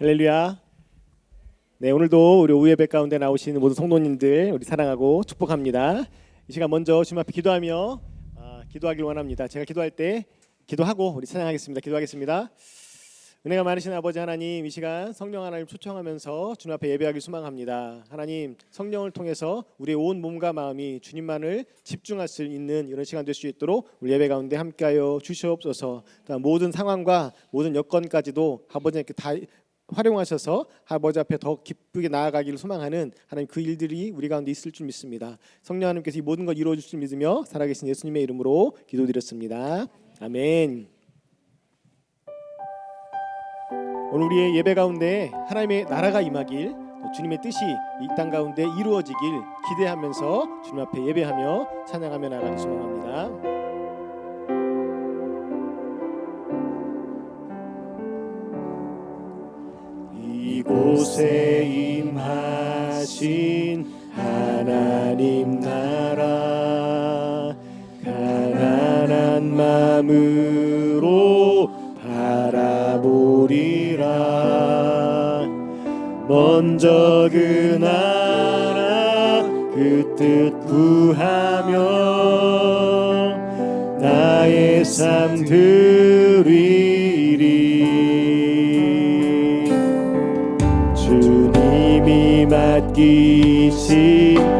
할렐루야. 네, 오늘도 우리 오예배 가운데 나오신 모든 성도님들 우리 사랑하고 축복합니다. 이 시간 먼저 주님 앞에 기도하며 아, 기도하길 원합니다. 제가 기도할 때 기도하고 우리 찬양하겠습니다. 기도하겠습니다. 은혜가 많으신 아버지 하나님 이 시간 성령 하나님 초청하면서 주님 앞에 예배하기 소망합니다. 하나님 성령을 통해서 우리의 온 몸과 마음이 주님만을 집중할 수 있는 이런 시간 될 수 있도록 우리 예배 가운데 함께하여 주시옵소서. 모든 상황과 모든 여건까지도 아버지께 다 활용하셔서 아버지 앞에 더 기쁘게 나아가기를 소망하는 하나님 그 일들이 우리 가운데 있을 줄 믿습니다. 성령 하나님께서 이 모든 걸 이루어 주실 줄 믿으며 살아계신 예수님의 이름으로 기도드렸습니다. 아멘. 오늘 우리의 예배 가운데 하나님의 나라가 임하길 또 주님의 뜻이 이 땅 가운데 이루어지길 기대하면서 주님 앞에 예배하며 찬양하며 나가기 소망합니다. 이곳에 임하신 하나님 나라. 가난한 마음으로 바라보리라. 먼저 그 나라 그 뜻 구하며 나의 삶드 주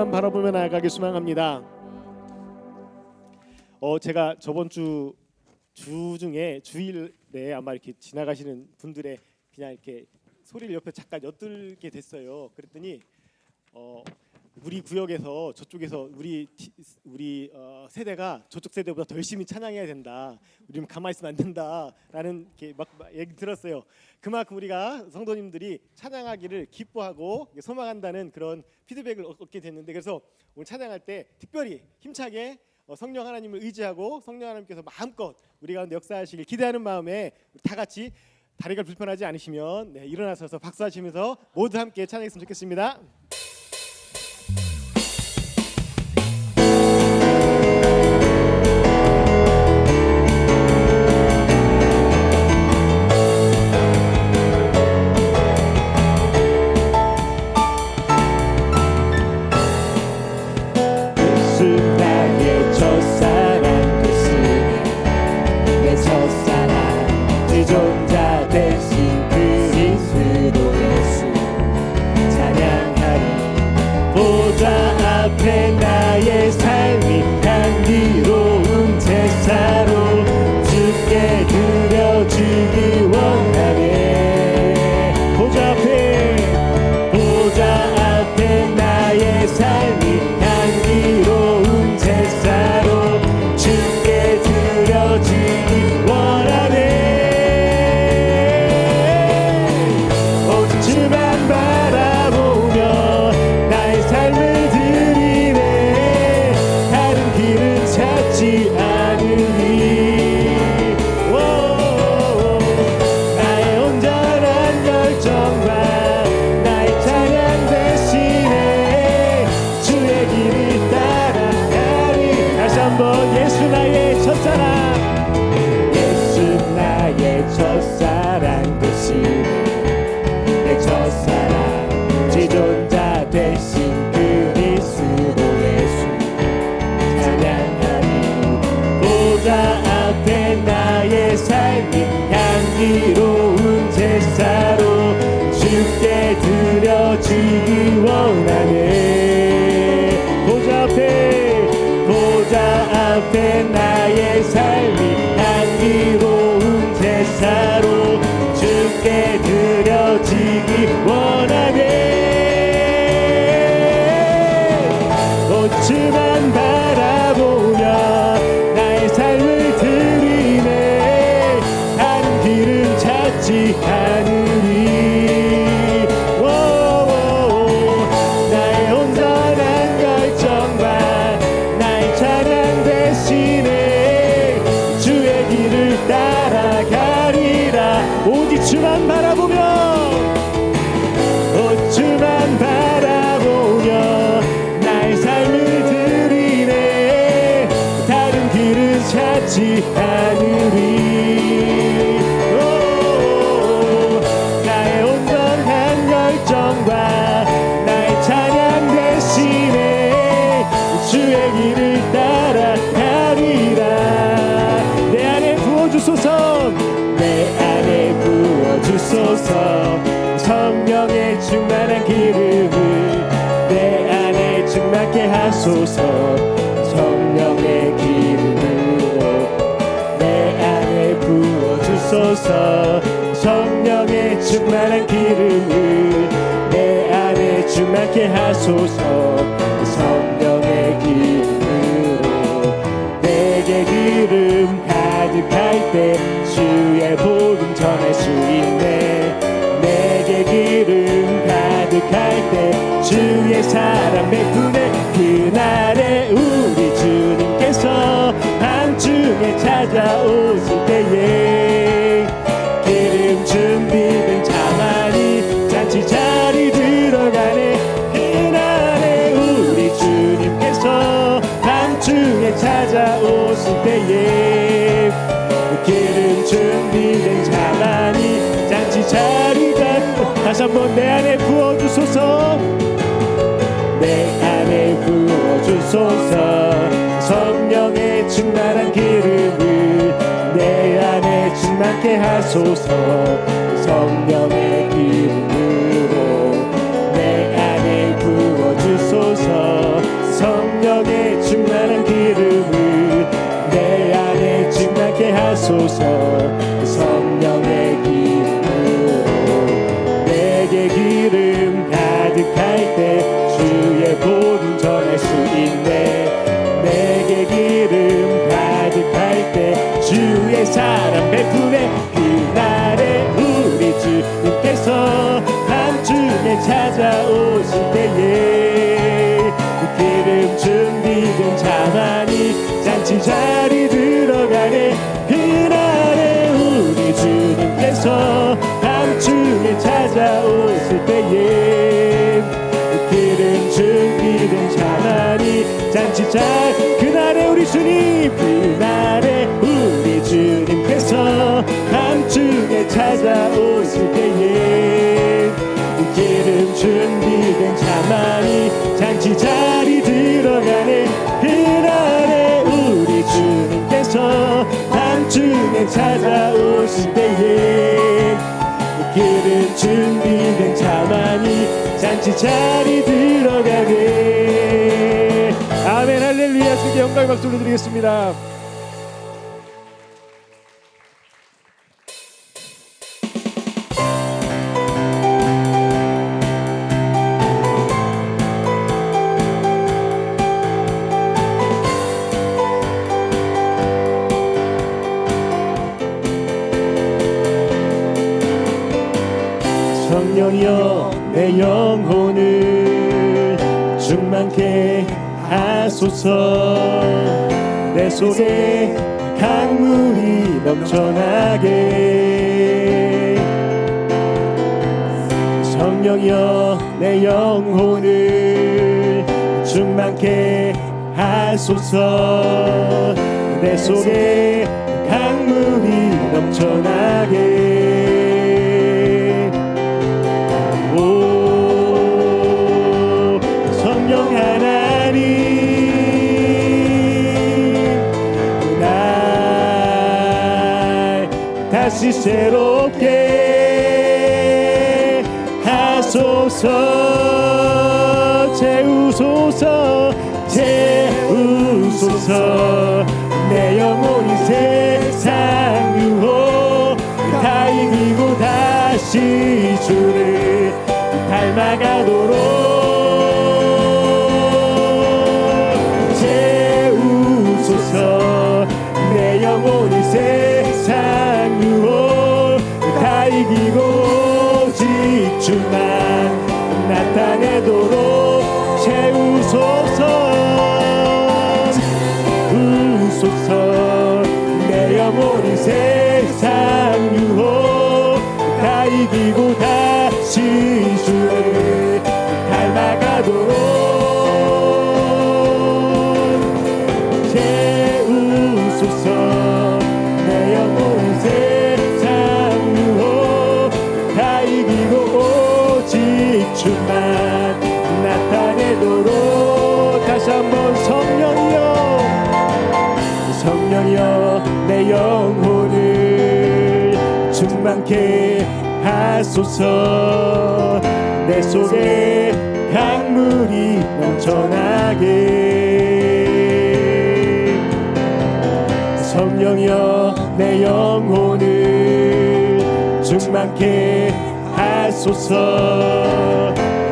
하여 주님만 바라보며 나아가기 소망합니다 어 제가 저번 주 주 중에 주일에 아마 이렇게 지나가시는 분들의 그냥 이렇게 소리를 옆에 잠깐 엿들게 됐어요. 그랬더니 어, 우리 구역에서 저쪽에서 우리 티- 우리 어, 세대가 저쪽 세대보다 더 열심히 찬양해야 된다. 우리는 가만히 있으면 안 된다라는 게막 얘기 들었어요. 그만큼 우리가 성도님들이 찬양하기를 기뻐하고 소망한다는 그런 피드백을 얻- 얻게 됐는데 그래서 오늘 찬양할 때 특별히 힘차게 어, 성령 하나님을 의지하고 성령 하나님께서 마음껏 우리 가운데 역사하시길 기대하는 마음에 다 같이 다리가 불편하지 않으시면 네, 일어나셔서 박수하시면서 모두 함께 찬양했으면 좋겠습니다. 하소서 성령의 기름으로 내 안에 부어주소서 성령의 충만한 기름을 내 안에 충만케 하소서 성령의 기름으로 내게 기름 가득할 때 주의 복음 전할 수 있네. 내게 기름 가득할 때 사랑 베푸네 그날에 우리 주님께서 밤중에 찾아오실 부어주소서 성령의 충만한 기름을 내 안에 충만케 하소서. 성령의 기름으로 내 안에 부어주소서. 성령의 충만한 기름을 내 안에 충만케 하소서 사랑 베푸네 그날에 우리 주님께서 밤중에 찾아오실 때에 그 기름 준비된 자만이 잔치 자리 들어가네. 그날에 우리 주님께서 밤중에 찾아오실 때에 그 기름 준비된 자만이 잔치 자 그날에 우리 주님 그날 찾아오실 때에 그 기름 준비된 자만이 잔치 자리 들어가네 아멘 할렐루야. 주께 영광의 박수 올려드리겠습니다 성령이여 내 영혼을 충만케 하소서. 내 속에 강물이 넘쳐나게. 성령이여 내 영혼을 충만케 하소서. 내 속에 강물이 넘쳐나게 다시 새롭게 하소서. 채우소서 채우소서. 내 영혼이 세상 유혹 다 이기고 다시 주를 닮아가도록 채우소서 우소서 내 영혼이 세상 유혹 다 이기고 충만케 하소서. 내 속에 강물이 넘쳐나게. 성령이여 내 영혼을 충만케 하소서.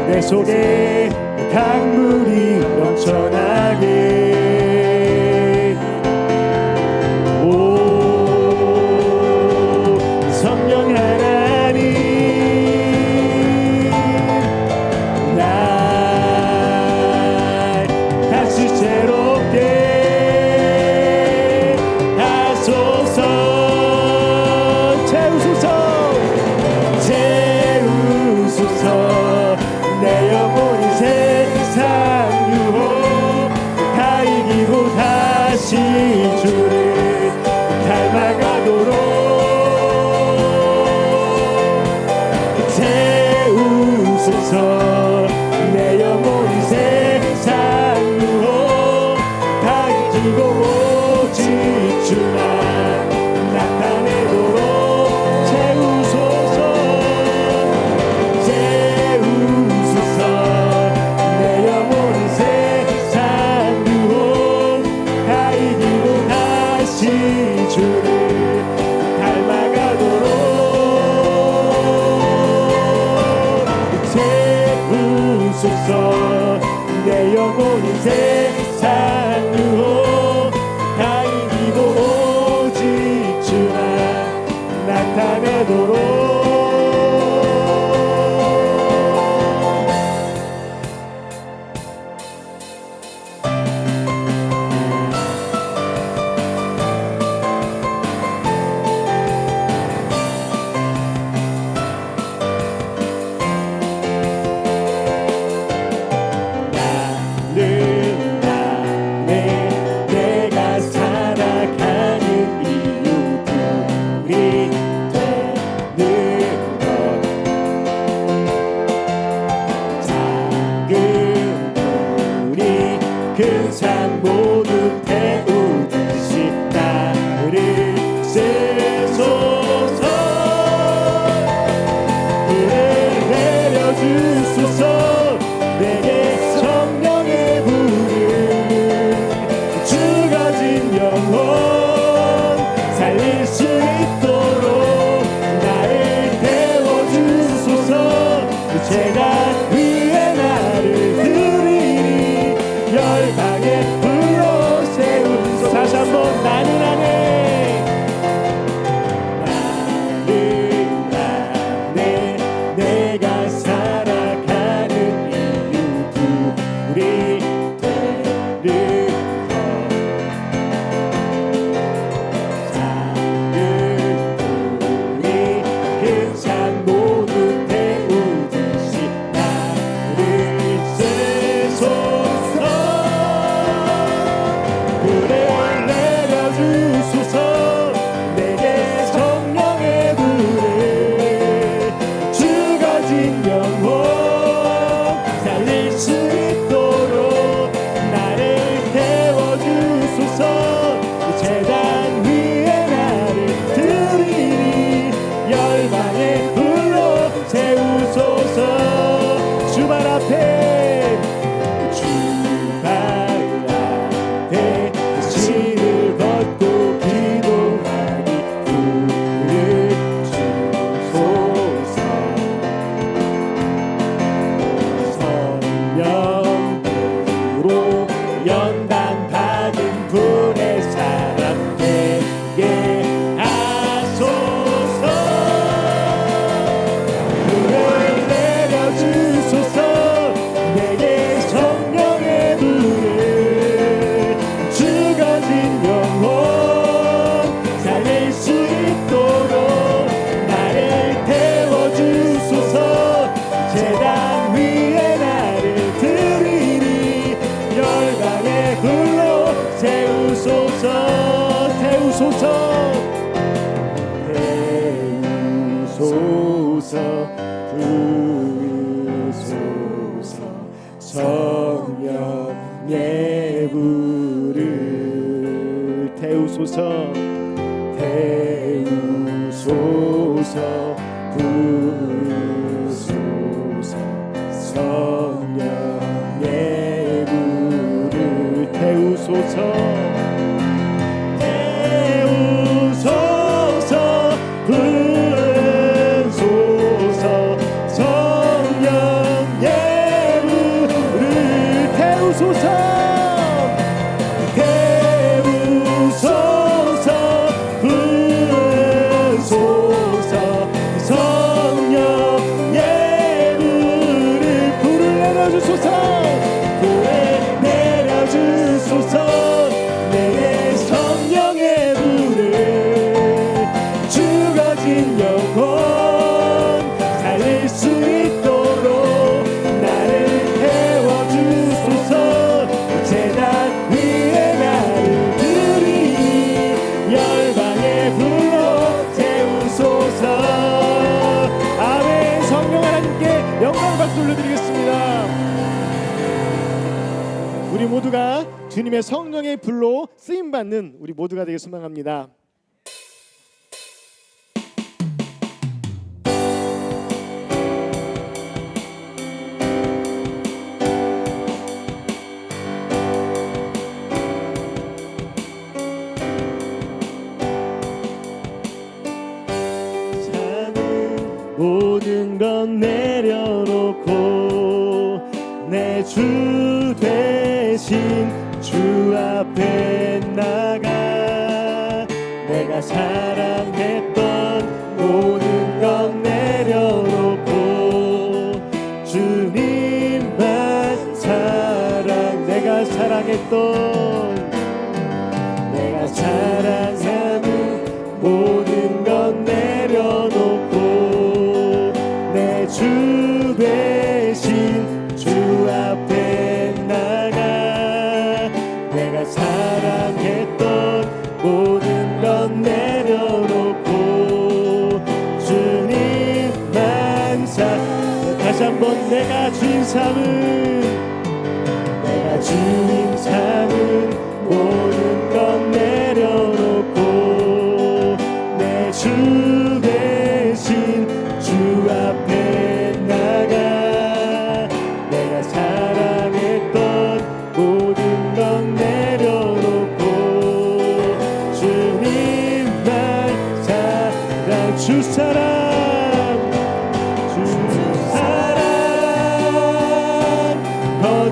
내 속에 강물이 넘쳐나게 되도록 주소서. 부르소서. 성령의 불을 태우소서. 태우소서. 불 주님의 성령의 불로 쓰임 받는 우리 모두가 되길 소망합니다. 주 대신 주 앞에 나가. 내가 사랑했던 모든 것 내려놓고 주님만 사. 다시 한번 내가 주 삶을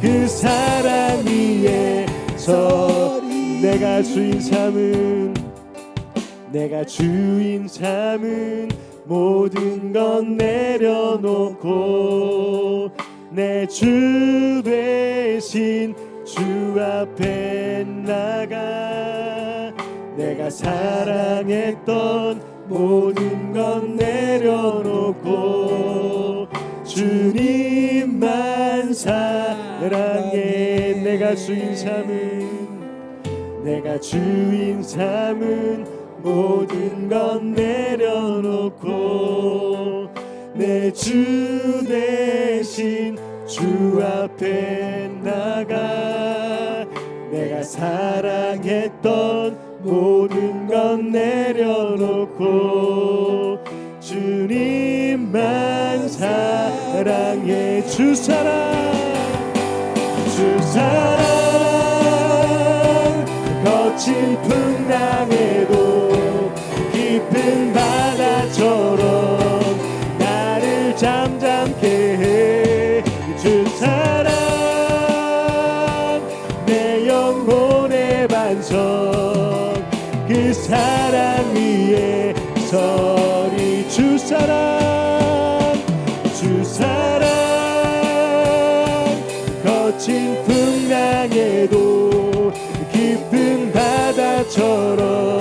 그 사랑 위에서 내가 주인 삼은 내가 주인 삼은 모든 건 내려놓고 내 주 대신 주 앞에 나가 내가 사랑했던 모든 건 내려놓고 주님만 사랑해. 내가 주인 삼은 내가 주인 삼은 모든 건 내려놓고 내 주 대신 주 앞에 나가. 내가 사랑했던 모든 건 내려놓고 주님만 사랑해 주 사랑 주 사랑 거친 풍 거친 풍랑에도 깊은 바다처럼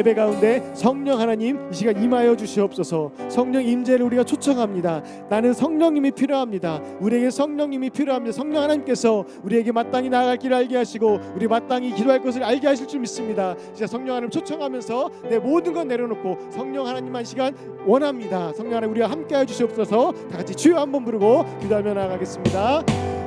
예배 가운데 성령 하나님 이 시간 임하여 주시옵소서. 성령 임재를 우리가 초청합니다. 나는 성령님이 필요합니다. 우리에게 성령님이 필요합니다. 성령 하나님께서 우리에게 마땅히 나아갈 길을 알게 하시고 우리 마땅히 기도할 것을 알게 하실 줄 믿습니다. 진짜 성령 하나님 초청하면서 내 모든 것 내려놓고 성령 하나님만 시간 원합니다. 성령 하나님 우리가 함께 해 주시옵소서. 다 같이 주여 한번 부르고 기도하며 나아가겠습니다